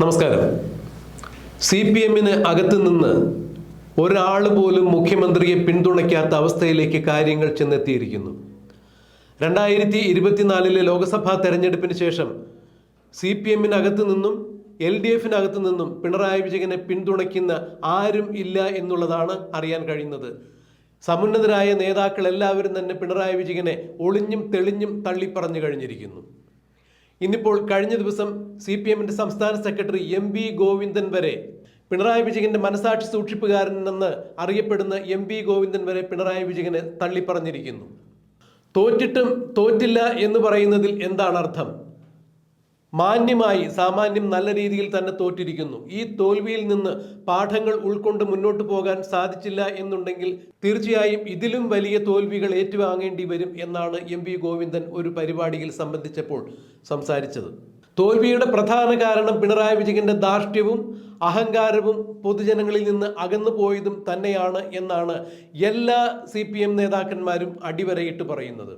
നമസ്കാരം. C P എമ്മിന് അകത്ത് നിന്ന് ഒരാൾ പോലും മുഖ്യമന്ത്രിയെ പിന്തുണയ്ക്കാത്ത അവസ്ഥയിലേക്ക് കാര്യങ്ങൾ ചെന്നെത്തിയിരിക്കുന്നു. രണ്ടായിരത്തി ഇരുപത്തിനാലിലെ ലോക്സഭാ തെരഞ്ഞെടുപ്പിന് ശേഷം സി പി എമ്മിനകത്ത് നിന്നും എൽ ഡി എഫിനകത്ത് നിന്നും പിണറായി വിജയനെ പിന്തുണയ്ക്കുന്ന ആരും ഇല്ല എന്നുള്ളതാണ് അറിയാൻ കഴിയുന്നത്. സമുന്നതരായ നേതാക്കൾ എല്ലാവരും തന്നെ പിണറായി വിജയനെ ഒളിഞ്ഞും തെളിഞ്ഞും തള്ളിപ്പറഞ്ഞു കഴിഞ്ഞിരിക്കുന്നു. ഇന്നിപ്പോൾ കഴിഞ്ഞ ദിവസം സി പി എമ്മിന്റെ സംസ്ഥാന സെക്രട്ടറി എം വി ഗോവിന്ദൻ വരെ പിണറായി വിജയന്റെ മനസാക്ഷി സൂക്ഷിപ്പുകാരൻ എന്ന് അറിയപ്പെടുന്ന എം വി ഗോവിന്ദൻ വരെ പിണറായി വിജയനെ തള്ളിപ്പറഞ്ഞിരിക്കുന്നു. തോറ്റിട്ടും തോറ്റില്ല എന്ന് പറയുന്നതിൽ എന്താണ് അർത്ഥം? മാന്യമായി സാമാന്യം നല്ല രീതിയിൽ തന്നെ തോറ്റിരിക്കുന്നു. ഈ തോൽവിയിൽ നിന്ന് പാഠങ്ങൾ ഉൾക്കൊണ്ട് മുന്നോട്ട് പോകാൻ സാധിച്ചില്ല എന്നുണ്ടെങ്കിൽ തീർച്ചയായും ഇതിലും വലിയ തോൽവികൾ ഏറ്റുവാങ്ങേണ്ടി വരും എന്നാണ് എം വി ഗോവിന്ദൻ ഒരു പരിപാടിയിൽ സംബന്ധിച്ചപ്പോൾ സംസാരിച്ചത്. തോൽവിയുടെ പ്രധാന കാരണം പിണറായി വിജയന്റെ ധാർഷ്ട്യവും അഹങ്കാരവും പൊതുജനങ്ങളിൽ നിന്ന് അകന്നു പോയതും തന്നെയാണ് എന്നാണ് എല്ലാ സി നേതാക്കന്മാരും അടിവരയിട്ട് പറയുന്നത്.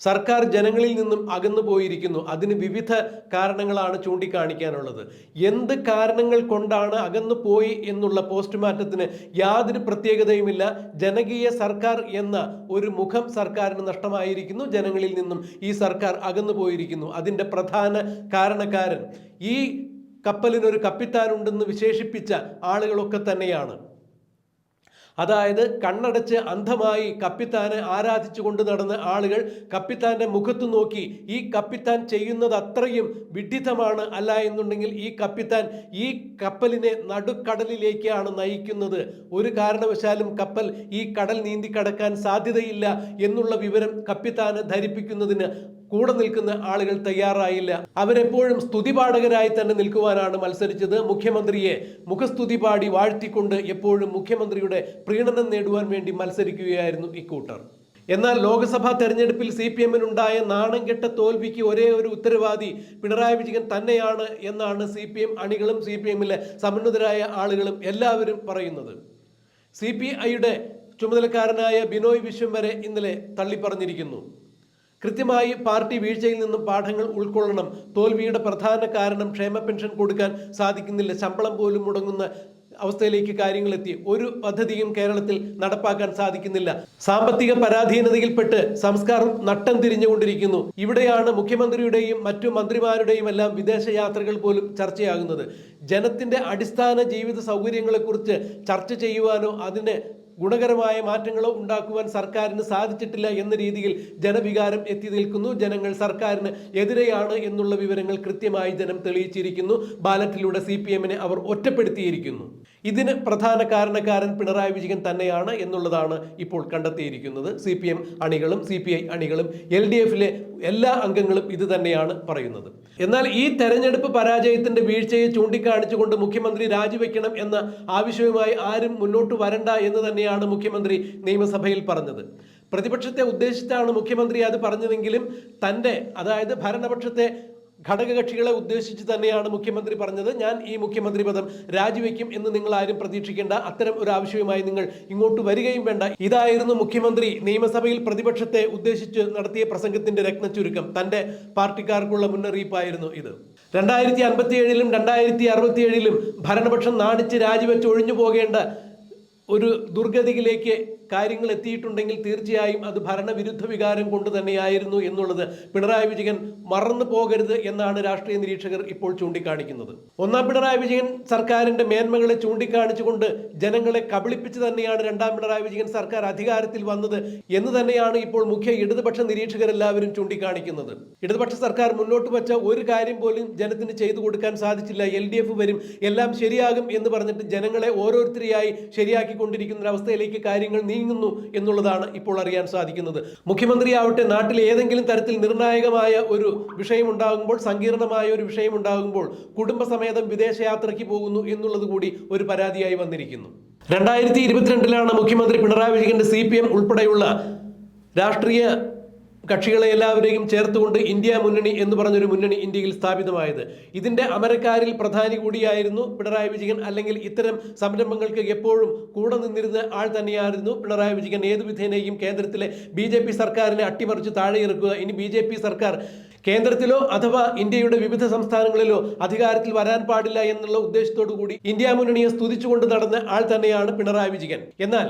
സർക്കാർ ജനങ്ങളിൽ നിന്നും അകന്നു പോയിരിക്കുന്നു. അതിന് വിവിധ കാരണങ്ങളാണ് ചൂണ്ടിക്കാണിക്കാനുള്ളത്. എന്ത് കാരണങ്ങൾ കൊണ്ടാണ് അകന്നു പോയി എന്നുള്ള പോസ്റ്റ്മോർട്ടത്തിന് യാതൊരു പ്രത്യേകതയുമില്ല. ജനകീയ സർക്കാർ എന്ന ഒരു മുഖം സർക്കാരിന് നഷ്ടമായിരിക്കുന്നു. ജനങ്ങളിൽ നിന്നും ഈ സർക്കാർ അകന്നു പോയിരിക്കുന്നു. അതിന്റെ പ്രധാന കാരണക്കാരൻ ഈ കപ്പലിനൊരു കപ്പിത്താനുണ്ടെന്ന് വിശേഷിപ്പിച്ച ആളുകളൊക്കെ തന്നെയാണ്. അതായത് കണ്ണടച്ച് അന്ധമായി കപ്പിത്താനെ ആരാധിച്ചു കൊണ്ട് നടന്ന ആളുകൾ കപ്പിത്താന്റെ മുഖത്ത് നോക്കി ഈ കപ്പിത്താൻ ചെയ്യുന്നത് അത്രയും വിഡിത്തമാണ് അല്ല എന്നുണ്ടെങ്കിൽ ഈ കപ്പിത്താൻ ഈ കപ്പലിനെ നടുക്കടലിലേക്കാണ് നയിക്കുന്നത്. ഒരു കാരണവശാലും കപ്പൽ ഈ കടൽ നീന്തി കടക്കാൻ സാധ്യതയില്ല എന്നുള്ള വിവരം കപ്പിത്താനെ ധരിപ്പിക്കുന്നതിന് കൂടെ നിൽക്കുന്ന ആളുകൾ തയ്യാറായില്ല. അവരെപ്പോഴും സ്തുതിപാഠകരായി തന്നെ നിൽക്കുവാനാണ് മത്സരിച്ചത്. മുഖ്യമന്ത്രിയെ മുഖസ്തുതി പാടി വാഴ്ത്തിക്കൊണ്ട് എപ്പോഴും മുഖ്യമന്ത്രിയുടെ പ്രീണനം നേടുവാൻ വേണ്ടി മത്സരിക്കുകയായിരുന്നു ഇക്കൂട്ടർ. എന്നാൽ ലോക്സഭാ തെരഞ്ഞെടുപ്പിൽ സി പി എമ്മിനുണ്ടായ നാണം കെട്ട തോൽവിക്ക് ഒരേ ഒരു ഉത്തരവാദി പിണറായി വിജയൻ തന്നെയാണ് എന്നാണ് സി പി എം അണികളും സി പി എമ്മിലെ സമന്വിതരായ ആളുകളും എല്ലാവരും പറയുന്നത്. സി പി ഐയുടെ ചുമതലക്കാരനായ ബിനോയ് വിശ്വം വരെ ഇന്നലെ തള്ളിപ്പറഞ്ഞിരിക്കുന്നു. കൃത്യമായി പാർട്ടി വീഴ്ചയിൽ നിന്നും പാഠങ്ങൾ ഉൾക്കൊള്ളണം. തോൽവിയുടെ പ്രധാന കാരണം ക്ഷേമ പെൻഷൻ കൊടുക്കാൻ സാധിക്കുന്നില്ല. ശമ്പളം പോലും മുടങ്ങുന്ന അവസ്ഥയിലേക്ക് കാര്യങ്ങളെത്തി ഒരു പദ്ധതിയും കേരളത്തിൽ നടപ്പാക്കാൻ സാധിക്കുന്നില്ല. സാമ്പത്തിക പരാധീനതയിൽപ്പെട്ട് സംസ്കാരം നട്ടം തിരിഞ്ഞുകൊണ്ടിരിക്കുന്നു. ഇവിടെയാണ് മുഖ്യമന്ത്രിയുടെയും മറ്റു മന്ത്രിമാരുടെയും എല്ലാം വിദേശ യാത്രകൾ പോലും ചർച്ചയാകുന്നത്. ജനത്തിന്റെ അടിസ്ഥാന ജീവിത സൗകര്യങ്ങളെക്കുറിച്ച് ചർച്ച ചെയ്യുവാനോ അതിന് ഗുണകരമായ മാറ്റങ്ങളോ ഉണ്ടാക്കുവാൻ സർക്കാരിന് സാധിച്ചിട്ടില്ല എന്ന രീതിയിൽ ജനവികാരം എത്തി നിൽക്കുന്നു. ജനങ്ങൾ സർക്കാരിന് എതിരെയാണ് എന്നുള്ള വിവരങ്ങൾ കൃത്യമായി ജനം തെളിയിച്ചിരിക്കുന്നു. ബാലറ്റിലൂടെ സി അവർ ഒറ്റപ്പെടുത്തിയിരിക്കുന്നു. ഇതിന് പ്രധാന കാരണക്കാരൻ പിണറായി വിജയൻ തന്നെയാണ് എന്നുള്ളതാണ് ഇപ്പോൾ കണ്ടെത്തിയിരിക്കുന്നത്. സി പി എം അണികളും സി പി ഐ അണികളും എൽ ഡി എഫിലെ എല്ലാ അംഗങ്ങളും ഇത് തന്നെയാണ് പറയുന്നത്. എന്നാൽ ഈ തെരഞ്ഞെടുപ്പ് പരാജയത്തിന്റെ വീഴ്ചയെ ചൂണ്ടിക്കാണിച്ചുകൊണ്ട് മുഖ്യമന്ത്രി രാജിവെക്കണം എന്ന ആവശ്യവുമായി ആരും മുന്നോട്ട് വരണ്ട എന്ന് തന്നെയാണ് മുഖ്യമന്ത്രി നിയമസഭയിൽ പറഞ്ഞത്. പ്രതിപക്ഷത്തെ ഉദ്ദേശിച്ചാണ് മുഖ്യമന്ത്രി അത് പറഞ്ഞതെങ്കിലും തന്റെ അതായത് ഭരണപക്ഷത്തെ ഘടകകക്ഷികളെ ഉദ്ദേശിച്ച് തന്നെയാണ് മുഖ്യമന്ത്രി പറഞ്ഞത്. ഞാൻ ഈ മുഖ്യമന്ത്രി പദം രാജിവെക്കും എന്ന് നിങ്ങൾ ആരും പ്രതീക്ഷിക്കേണ്ട. അത്തരം ഒരു ആവശ്യവുമായി നിങ്ങൾ ഇങ്ങോട്ട് വരികയും വേണ്ട. ഇതായിരുന്നു മുഖ്യമന്ത്രി നിയമസഭയിൽ പ്രതിപക്ഷത്തെ ഉദ്ദേശിച്ച് നടത്തിയ പ്രസംഗത്തിന്റെ രത്നച്ചുരുക്കം. തന്റെ പാർട്ടിക്കാർക്കുള്ള മുന്നറിയിപ്പായിരുന്നു ഇത്. രണ്ടായിരത്തി അൻപത്തി ഏഴിലും രണ്ടായിരത്തി അറുപത്തി ഏഴിലും ഭരണപക്ഷം നാണിച്ച് രാജിവെച്ച് ഒഴിഞ്ഞു പോകേണ്ട ഒരു ദുർഗതിയിലേക്ക് കാര്യങ്ങൾ എത്തിയിട്ടുണ്ടെങ്കിൽ തീർച്ചയായും അത് ഭരണവിരുദ്ധ വികാരം കൊണ്ട് തന്നെയായിരുന്നു എന്നുള്ളത് പിണറായി വിജയൻ മറന്നു പോകരുത് എന്നാണ് രാഷ്ട്രീയ നിരീക്ഷകർ ഇപ്പോൾ ചൂണ്ടിക്കാണിക്കുന്നത്. ഒന്നാം പിണറായി വിജയൻ സർക്കാരിന്റെ മേന്മകളെ ചൂണ്ടിക്കാണിച്ചുകൊണ്ട് ജനങ്ങളെ കബളിപ്പിച്ച് തന്നെയാണ് രണ്ടാം പിണറായി വിജയൻ സർക്കാർ അധികാരത്തിൽ വന്നത് എന്ന് തന്നെയാണ് ഇപ്പോൾ മുഖ്യ ഇടതുപക്ഷ നിരീക്ഷകരെല്ലാവരും ചൂണ്ടിക്കാണിക്കുന്നത്. ഇടതുപക്ഷ സർക്കാർ മുന്നോട്ട് വച്ച ഒരു കാര്യം പോലും ജനത്തിന് ചെയ്തു കൊടുക്കാൻ സാധിച്ചില്ല. എൽ വരും. എല്ലാം ശരിയാകും എന്ന് പറഞ്ഞിട്ട് ജനങ്ങളെ ഓരോരുത്തരെയായി ശരിയാക്കിക്കൊണ്ടിരിക്കുന്ന ഒരു അവസ്ഥയിലേക്ക് കാര്യങ്ങൾ നീങ്ങുന്നു എന്നുള്ളതാണ് ഇപ്പോൾ അറിയാൻ സാധിക്കുന്നത്. മുഖ്യമന്ത്രിയാവട്ടെ നാട്ടിൽ ഏതെങ്കിലും തരത്തിൽ നിർണായകമായ ഒരു വിഷയം ഉണ്ടാകുമ്പോൾ സങ്കീർണമായ ഒരു വിഷയം ഉണ്ടാകുമ്പോൾ കുടുംബസമേതം വിദേശയാത്രയ്ക്ക് പോകുന്നു എന്നുള്ളത് കൂടി ഒരു പരാതിയായി വന്നിരിക്കുന്നു. രണ്ടായിരത്തി ഇരുപത്തിരണ്ടിലാണ് മുഖ്യമന്ത്രി പിണറായി വിജയന്റെ സി പി എം ഉൾപ്പെടെയുള്ള രാഷ്ട്രീയ കക്ഷികളെ എല്ലാവരെയും ചേർത്തുകൊണ്ട് ഇന്ത്യ മുന്നണി എന്ന് പറഞ്ഞൊരു മുന്നണി ഇന്ത്യയിൽ സ്ഥാപിതമായത്. ഇതിന്റെ അമരക്കാരിൽ പ്രധാനി കൂടിയായിരുന്നു പിണറായി വിജയൻ. അല്ലെങ്കിൽ ഇത്തരം സംരംഭങ്ങൾക്ക് എപ്പോഴും കൂടെ നിന്നിരുന്ന ആൾ തന്നെയായിരുന്നു പിണറായി വിജയൻ. ഏതു വിധേനയും കേന്ദ്രത്തിലെ ബി ജെ പി സർക്കാരിനെ അട്ടിമറിച്ച് താഴെയിറക്കുക. ഇനി ബി ജെ പി സർക്കാർ കേന്ദ്രത്തിലോ അഥവാ ഇന്ത്യയുടെ വിവിധ സംസ്ഥാനങ്ങളിലോ അധികാരത്തിൽ വരാൻ പാടില്ല എന്നുള്ള ഉദ്ദേശത്തോടു കൂടി ഇന്ത്യ മുന്നണിയെ സ്തുതിച്ചുകൊണ്ട് നടന്ന ആൾ തന്നെയാണ് പിണറായി വിജയൻ. എന്നാൽ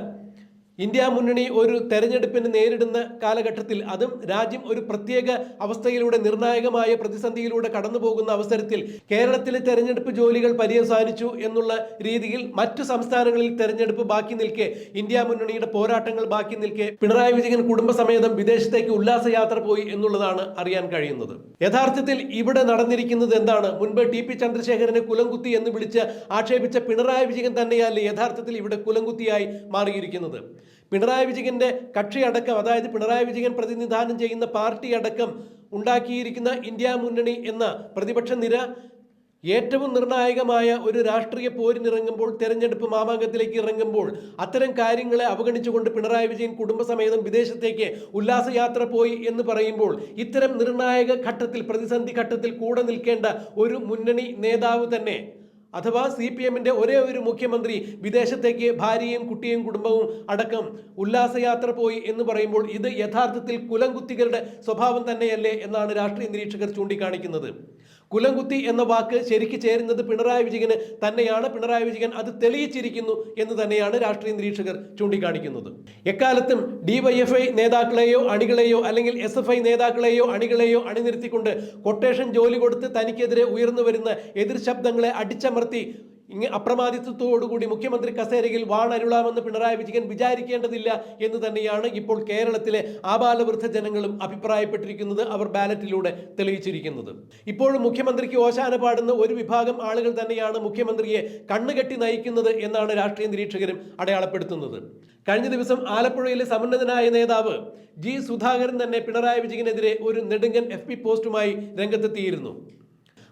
ഇന്ത്യ മുന്നണി ഒരു തെരഞ്ഞെടുപ്പിന് നേരിടുന്ന കാലഘട്ടത്തിൽ അതും രാജ്യം ഒരു പ്രത്യേക അവസ്ഥയിലൂടെ നിർണായകമായ പ്രതിസന്ധിയിലൂടെ കടന്നുപോകുന്ന അവസരത്തിൽ കേരളത്തിലെ തെരഞ്ഞെടുപ്പ് ജോലികൾ പര്യവസാനിച്ചു എന്നുള്ള രീതിയിൽ മറ്റു സംസ്ഥാനങ്ങളിൽ തെരഞ്ഞെടുപ്പ് ബാക്കി നിൽക്കെ ഇന്ത്യ മുന്നണിയുടെ പോരാട്ടങ്ങൾ ബാക്കി നിൽക്കെ പിണറായി വിജയൻ കുടുംബസമേതം വിദേശത്തേക്ക് ഉല്ലാസയാത്ര പോയി എന്നുള്ളതാണ് അറിയാൻ കഴിയുന്നത്. യഥാർത്ഥത്തിൽ ഇവിടെ നടന്നിരിക്കുന്നത് എന്താണ്? മുൻപ് ടി പി ചന്ദ്രശേഖരനെ കുലംകുത്തി എന്ന് വിളിച്ച് ആക്ഷേപിച്ച പിണറായി വിജയൻ തന്നെയല്ലേ യഥാർത്ഥത്തിൽ ഇവിടെ കുലംകുത്തിയായി മാറിയിരിക്കുന്നത്? പിണറായി വിജയന്റെ കക്ഷി അടക്കം അതായത് പിണറായി വിജയൻ പ്രതിനിധാനം ചെയ്യുന്ന പാർട്ടി അടക്കം ഉണ്ടാക്കിയിരിക്കുന്ന ഇന്ത്യ മുന്നണി എന്ന പ്രതിപക്ഷ നിര ഏറ്റവും നിർണായകമായ ഒരു രാഷ്ട്രീയ പോരിനിറങ്ങുമ്പോൾ തെരഞ്ഞെടുപ്പ് മാമാങ്കത്തിലേക്ക് ഇറങ്ങുമ്പോൾ അത്തരം കാര്യങ്ങളെ അവഗണിച്ചുകൊണ്ട് പിണറായി വിജയൻ കുടുംബസമേതം വിദേശത്തേക്ക് ഉല്ലാസയാത്ര പോയി എന്ന് പറയുമ്പോൾ ഇത്തരം നിർണായക ഘട്ടത്തിൽ പ്രതിസന്ധി ഘട്ടത്തിൽ കൂടെ നിൽക്കേണ്ട ഒരു മുന്നണി നേതാവ് തന്നെ അഥവാ സി പി എമ്മിന്റെ ഒരേ ഒരു മുഖ്യമന്ത്രി വിദേശത്തേക്ക് ഭാര്യയും കുട്ടിയും കുടുംബവും അടക്കം ഉല്ലാസയാത്ര പോയി എന്ന് പറയുമ്പോൾ ഇത് യഥാർത്ഥത്തിൽ കുലംകുത്തികളുടെ സ്വഭാവം തന്നെയല്ലേ എന്നാണ് രാഷ്ട്രീയ നിരീക്ഷകർ ചൂണ്ടിക്കാണിക്കുന്നത്. കുലംകുത്തി എന്ന വാക്ക് ശരിക്ക് ചേരുന്നത് പിണറായി വിജയന് തന്നെയാണ്. പിണറായി വിജയൻ അത് തെളിയിച്ചിരിക്കുന്നു എന്ന് തന്നെയാണ് രാഷ്ട്രീയ നിരീക്ഷകർ ചൂണ്ടിക്കാണിക്കുന്നത്. എക്കാലത്തും ഡിവൈഎഫ്ഐ നേതാക്കളെയോ അണികളെയോ അല്ലെങ്കിൽ എസ് എഫ് ഐ നേതാക്കളെയോ അണികളെയോ അണിനിർത്തിക്കൊണ്ട് കൊട്ടേഷൻ ജോലി കൊടുത്ത് തനിക്കെതിരെ ഉയർന്നു വരുന്ന എതിർ ശബ്ദങ്ങളെ അടിച്ചമർത്തി ഇങ്ങ അപ്രമാദിത്വത്തോടുകൂടി മുഖ്യമന്ത്രി കസേരയിൽ വാണരുളാമെന്ന് പിണറായി വിജയൻ വിചാരിക്കേണ്ടതില്ല എന്ന് തന്നെയാണ് ഇപ്പോൾ കേരളത്തിലെ ആബാലവൃദ്ധ ജനങ്ങളും അഭിപ്രായപ്പെട്ടിരിക്കുന്നത് അവർ ബാലറ്റിലൂടെ തെളിയിച്ചിരിക്കുന്നത്. ഇപ്പോഴും മുഖ്യമന്ത്രിക്ക് ഓശാന പാടുന്ന ഒരു വിഭാഗം ആളുകൾ തന്നെയാണ് മുഖ്യമന്ത്രിയെ കണ്ണുകെട്ടി നയിക്കുന്നത് എന്നാണ് രാഷ്ട്രീയ നിരീക്ഷകരും അടയാളപ്പെടുത്തുന്നത്. കഴിഞ്ഞ ദിവസം ആലപ്പുഴയിലെ സമുന്നതനായ നേതാവ് ജി സുധാകരൻ തന്നെ പിണറായി വിജയനെതിരെ ഒരു നെടുങ്കൻ എഫ് പോസ്റ്റുമായി രംഗത്തെത്തിയിരുന്നു.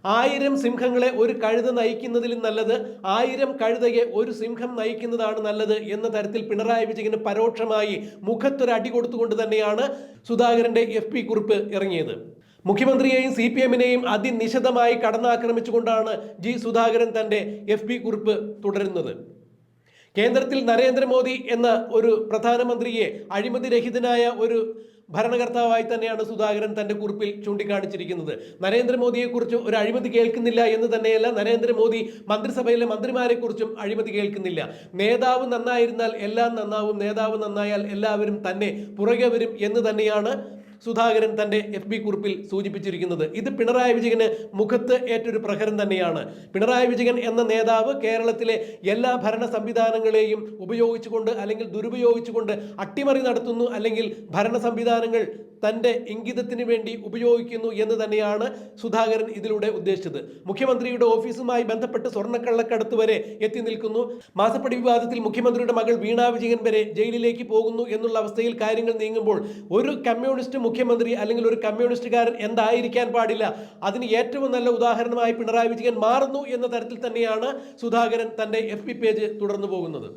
ആയിരം സിംഹങ്ങളെ ഒരു കഴുത നയിക്കുന്നതിലും നല്ലത് ആയിരം കഴുതയെ ഒരു സിംഹം നയിക്കുന്നതാണ് നല്ലത് എന്ന തരത്തിൽ പിണറായി വിജയന് പരോക്ഷമായി മുഖത്തൊരു അടി കൊടുത്തുകൊണ്ട് തന്നെയാണ് സുധാകരന്റെ എഫ് കുറിപ്പ് ഇറങ്ങിയത്. മുഖ്യമന്ത്രിയെയും സി പി എമ്മിനെയും അതിനിശിതമായി കടന്നാക്രമിച്ചുകൊണ്ടാണ് ജി സുധാകരൻ തന്റെ എഫ് കുറിപ്പ് തുടരുന്നത്. കേന്ദ്രത്തിൽ നരേന്ദ്രമോദി എന്ന ഒരു പ്രധാനമന്ത്രിയെ അഴിമതി രഹിതനായ ഒരു ഭരണകർത്താവായി തന്നെയാണ് സുധാകരൻ തന്റെ കുറിപ്പിൽ ചൂണ്ടിക്കാണിച്ചിരിക്കുന്നത്. നരേന്ദ്രമോദിയെക്കുറിച്ച് ഒരു അഴിമതി കേൾക്കുന്നില്ല എന്ന് തന്നെയല്ല നരേന്ദ്രമോദി മന്ത്രിസഭയിലെ മന്ത്രിമാരെക്കുറിച്ചും അഴിമതി കേൾക്കുന്നില്ല. നേതാവ് നന്നായിരുന്നാൽ എല്ലാം നന്നാവും നേതാവ് നന്നായാൽ എല്ലാവരും തന്നെ പുറകെ വരും എന്ന് തന്നെയാണ് സുധാകരൻ തന്റെ എഫ് ബി കുറിപ്പിൽ സൂചിപ്പിച്ചിരിക്കുന്നത്. ഇത് പിണറായി വിജയന് മുഖത്ത് ഏറ്റൊരു പ്രഹരം തന്നെയാണ്. പിണറായി വിജയൻ എന്ന നേതാവ് കേരളത്തിലെ എല്ലാ ഭരണ സംവിധാനങ്ങളെയും ഉപയോഗിച്ചുകൊണ്ട് അല്ലെങ്കിൽ ദുരുപയോഗിച്ചുകൊണ്ട് അട്ടിമറി നടത്തുന്നു അല്ലെങ്കിൽ ഭരണ സംവിധാനങ്ങൾ തന്റെ ഇംഗിതത്തിന് വേണ്ടി ഉപയോഗിക്കുന്നു എന്ന് തന്നെയാണ് സുധാകരൻ ഇതിലൂടെ ഉദ്ദേശിച്ചത്. മുഖ്യമന്ത്രിയുടെ ഓഫീസുമായി ബന്ധപ്പെട്ട് സ്വർണക്കള്ളക്കടത്ത് വരെ എത്തി നിൽക്കുന്നു. മാസപ്പടി വിവാദത്തിൽ മുഖ്യമന്ത്രിയുടെ മകൾ വീണ വിജയൻ വരെ ജയിലിലേക്ക് പോകുന്നു എന്നുള്ള അവസ്ഥയിൽ കാര്യങ്ങൾ നീങ്ങുമ്പോൾ ഒരു കമ്മ്യൂണിസ്റ്റ് മുഖ്യമന്ത്രി അല്ലെങ്കിൽ ഒരു കമ്മ്യൂണിസ്റ്റുകാരൻ എന്തായിരിക്കാൻ പാടില്ല? അതിന് ഏറ്റവും നല്ല ഉദാഹരണമായി പിണറായി വിജയൻ മാറുന്നു എന്ന തരത്തിൽ തന്നെയാണ് സുധാകരൻ തന്റെ എഫ് പേജ് തുടർന്നു പോകുന്നത്.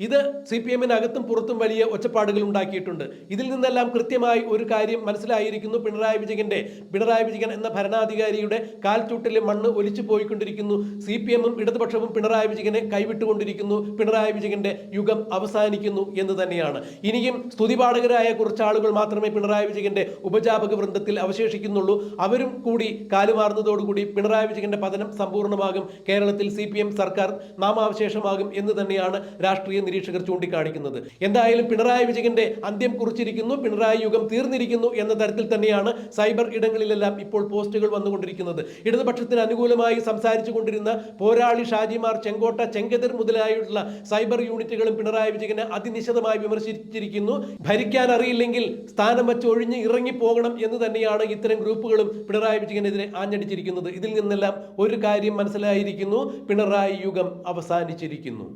ഇത് സി പി എമ്മിനകത്തും പുറത്തും വലിയ ഒച്ചപ്പാടുകൾ ഉണ്ടാക്കിയിട്ടുണ്ട്. ഇതിൽ നിന്നെല്ലാം കൃത്യമായി ഒരു കാര്യം മനസ്സിലായിരിക്കുന്നു. പിണറായി വിജയന്റെ പിണറായി വിജയൻ എന്ന ഭരണാധികാരിയുടെ കാൽച്ചൂട്ടിലെ മണ്ണ് ഒലിച്ചു പോയിക്കൊണ്ടിരിക്കുന്നു. സി പി എമ്മും ഇടതുപക്ഷവും പിണറായി വിജയനെ കൈവിട്ടുകൊണ്ടിരിക്കുന്നു. പിണറായി വിജയന്റെ യുഗം അവസാനിക്കുന്നു എന്ന് തന്നെയാണ്. ഇനിയും സ്തുതിപാഠകരായ കുറച്ച് ആളുകൾ മാത്രമേ പിണറായി വിജയന്റെ ഉപജാപക വൃന്ദത്തിൽ അവശേഷിക്കുന്നുള്ളൂ. അവരും കൂടി കാലുമാറുന്നതോടുകൂടി പിണറായി വിജയന്റെ പതനം സമ്പൂർണമാകും കേരളത്തിൽ സി സർക്കാർ നാമാവശേഷമാകും എന്ന് തന്നെയാണ് രാഷ്ട്രീയ നിരീക്ഷകർ ചൂണ്ടിക്കാണിക്കുന്നത്. എന്തായാലും പിണറായി വിജയന്റെ അന്ത്യം കുറിച്ചിരിക്കുന്നു പിണറായി യുഗം തീർന്നിരിക്കുന്നു എന്ന തരത്തിൽ തന്നെയാണ് സൈബർ ഇടങ്ങളിലെല്ലാം ഇപ്പോൾ പോസ്റ്റുകൾ വന്നുകൊണ്ടിരിക്കുന്നത്. ഇടതുപക്ഷത്തിന് അനുകൂലമായി സംസാരിച്ചു കൊണ്ടിരുന്ന പോരാളി ഷാജിമാർ ചെങ്കോട്ട ചെങ്കതിർ മുതലായുള്ള സൈബർ യൂണിറ്റുകളും പിണറായി വിജയനെ അതിനിശിതമായി വിമർശിച്ചിരിക്കുന്നു. ഭരിക്കാൻ അറിയില്ലെങ്കിൽ സ്ഥാനം വെച്ച് ഒഴിഞ്ഞ് ഇറങ്ങിപ്പോകണം എന്ന് തന്നെയാണ് ഇത്തരം ഗ്രൂപ്പുകളും പിണറായി വിജയനെതിരെ ആഞ്ഞടിച്ചിരിക്കുന്നത്. ഇതിൽ നിന്നെല്ലാം ഒരു കാര്യം മനസ്സിലായിരിക്കുന്നു. പിണറായി യുഗം അവസാനിച്ചിരിക്കുന്നു.